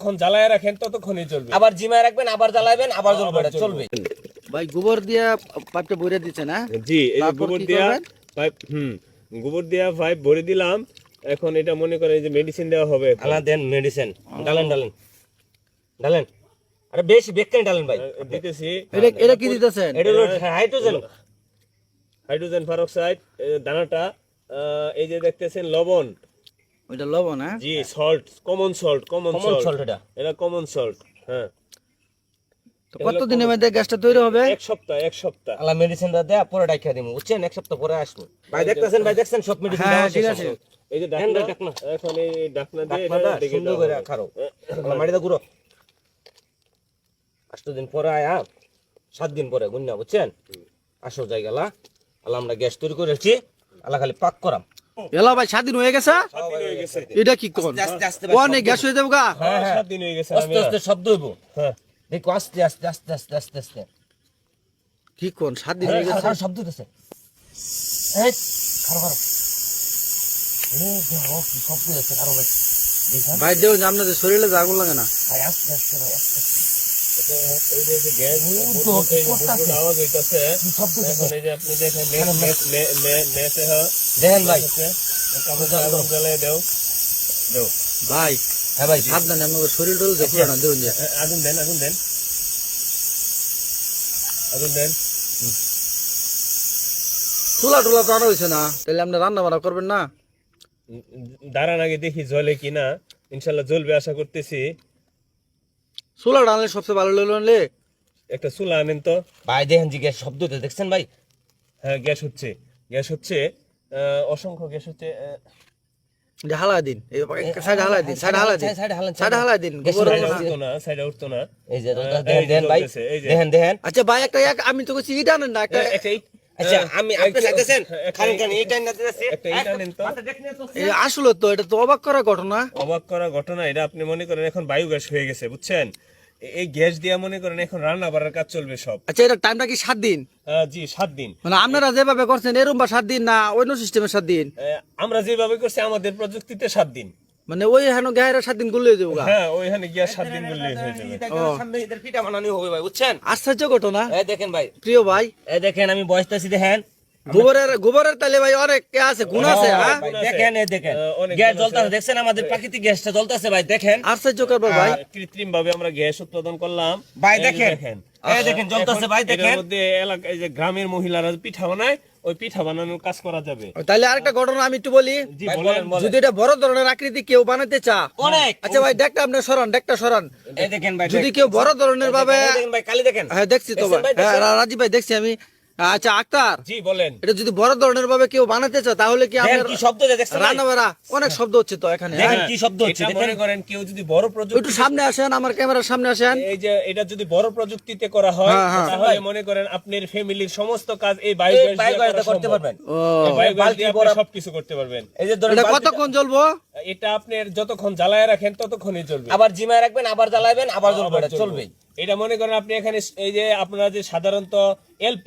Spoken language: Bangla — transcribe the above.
যখন জ্বালায় রাখেন ততক্ষণই চলবে আবার জিমায় রাখবেন আবার জ্বালাবেন আবার জ্বলবে চলবে ভাই গোবর দিয়া পাইপটা ভরে দিচ্ছে না জি এই গোবর দিয়া? পাইপ হুম গোবর দিয়া পাইপ ভরে দিলাম। এখন এটা মনে করেন যে মেডিসিন দেওয়া হবে। আলা দেন মেডিসিন ডালেন ডালেন। ডালেন। আরে বেশি বেকানি ডালেন ভাই? দিতেছি। এটা এটা কি দিতেছেন? এটা হাইড্রোজেন হাইড্রোজেন পারক্সাইড দানাটা আহ, এই যে দেখতেছেন লবণ। ওইটা লবণ হ্যাঁ? জি salt common salt common salt salt এটা। এটা কমন সল্ট হ্যাঁ। তো কতদিনের মধ্যে গ্যাসটা তৈরি হবে? এক সপ্তাহ এক সপ্তাহ। আলা মেডিসিনটা দেয়া পরে ডাইখা দিমু। বুঝছেন? এক সপ্তাহ পরে আসব। ভাই দেখতেছেন ভাই দেখছেন? সব মেডিসিন হ্যাঁ, ঠিক আছে। এই যে হ্যাঁ, ডাকনা ডাকনা। এখন এই ডাকনা দিয়ে এটা সুন্দর করে। খারো। আলা মাটিটা গুঁড়ো। আষ্ট দিন পরে আয়া সাত দিন পরে গুন্না বুঝছেন? আসো জায়গালা। আলা আমরা গ্যাস তৈরি করেছি আলা খালি পাক করাম। এলা ভাই স্বাধীন হয়ে গেছে? সাত দিন হয়ে গেছে। এটা কি কোন? অনেক গ্যাস হয়ে যাব গা? হ্যাঁ হয়ে। গেছে আস্তে আস্তে শব্দ হইব। হ্যাঁ। দেখো আস্তে আস্তে আস্তে আস্তে আস্তে আস্তে। কি কোন? স্বাধীন হয়ে গেছে? শব্দ হইতেছে। এই খারো খারো এই দেখো কি শব্দ হচ্ছে খারো ভাই। দেও শরীরে আগুন লাগে না। ভাই আস্তে আস্তে ভাই আস্তে আস্তে। ভাই হ্যাঁ ভাই সাবধানে আপনাদের শরীর পুরো না আগুন দেন আগুন দেন আগুন দেন চুলা টুলা আনা হয়েছে না তাহলে আপনি রান্না বান্না করবেন না দাঁড়ান আগে দেখি জ্বলে কিনা ইনশাল্লাহ জ্বলবে আশা করতেছি টানলে সবচেয়ে ভালো লাগল আনলে একটা চুলা আনেন তো। ভাই দেখেন জি গ্যাস দেখছেন ভাই? হ্যাঁ গ্যাস হচ্ছে। গ্যাস হচ্ছে অসংখ্য গ্যাস হচ্ছে যে হালাই দিন। সাইড হালাই দিন সাইড হালাই দিন। সাইড হালান দিন গ্যাস গোবর হালাই হবে সাইডে না। উঠতো না সাইডে উঠতো না। এই যে দেখেন এই যে দেখেন ভাই জ্বলতেছে, এই যে। দেখেন দেখেন। আচ্ছা ভাই একটা এক আমি তো কইছি ইটা আনেন না একটা একটা ইট- আচ্ছা আমি আপনি চাইতেছেন খালি ইট- খালি এইটা না দিতেছি একটা ইট আনেন তো। এই আসলে তো এটা তো অবাক করা ঘটনা। অবাক করা ঘটনা এটা আপনি মনে করেন এখন বায়ু গ্যাস হয়ে গেছে বুঝছেন? এই গ্যাস দিয়ে মনে করেন এখন রান্না বাড়ার কাজ চলবে সব। আচ্ছা এটা টাইমটা কি সাত দিন? জি সাত দিন। মানে আপনারা যেভাবে করছেন এরকম বা সাত দিন না অন্য সিস্টেমে সাত দিন? আমরা যেভাবে করছি আমাদের প্রযুক্তিতে সাত দিন। মানে ওই হেন গায়ের সাত দিন গুলিয়ে দেবো হ্যাঁ ওইখানে গিয়া সাত দিন বললেই হয়ে যাবে। সামনে এদের পিঠা বানানো হবে ভাই বুঝছেন? আশ্চর্য ঘটনা। এই দেখেন ভাই। প্রিয় ভাই। এই দেখেন আমি বয়সটাছি দেখেন। গোবরের গোবরের তালে ভাই অনেক আছে গুণ আছে হ্যাঁ দেখেন দেখেন গ্যাস জ্বলতেছে দেখছেন আমাদের প্রাকৃতিক গ্যাসটা জ্বলতেছে ভাই দেখেন। আশ্চর্য ভাই। কৃত্রিম ভাবে আমরা গ্যাস উৎপাদন করলাম। ভাই দেখেন। এই দেখেন জ্বলতেছে ভাই দেখেন। মধ্যে এলাকায় যে গ্রামের মহিলারা পিঠা বানায় ওই পিঠা বানানোর কাজ করা যাবে। তাহলে আরেকটা ঘটনা আমি একটু বলি। যদি এটা বড় ধরনের আকৃতি কেউ বানাতে চা অনেক। আচ্ছা ভাই দেখটা আপনি সরান দেখটা সরান। দেখেন ভাই যদি কেউ বড় ধরনের ভাবে দেখেন ভাই কালি দেখেন। হ্যাঁ দেখছি তো ভাই। হ্যাঁ? রাজীব ভাই দেখছি আমি। আচ্ছা আক্তার। জি বলেন। এটা যদি বড় ধরনের ভাবে কেউ বানাতে চায় তাহলে কি আপনার কি শব্দ দেখছেন ভাই? রান্না অনেক শব্দ হচ্ছে তো এখানে দেখেন হ্যাঁ। কি শব্দ হচ্ছে এটা মনে করেন কেউ যদি বড় প্রযুক্তি একটু সামনে আসেন আমার ক্যামেরার সামনে আসেন। এই যে এটা যদি বড় প্রযুক্তিতে করা হয় হ্যাঁ, হ্যাঁ। তাহলে মনে করেন আপনার ফ্যামিলির সমস্ত কাজ এই বায়ু এই গ্যাস বাইক দিয়ে গাড়িতে করা করতে পারবেন। ও। এই বায়ু গ্যাস বালতি দিয়ে আপনি ভরা- সবকিছু করতে পারবেন। এই যে ধরেন এটা কতক্ষণ জ্বলবো? এটা আপনার যতক্ষণ জ্বালায় রাখেন ততক্ষণই চলবে আবার জিমায় রাখবেন আবার জ্বালাবেন আবার জ্বলবে এটা চলবে। এটা মনে করেন আপনি এখানে এই যে আপনারা যে সাধারণত এল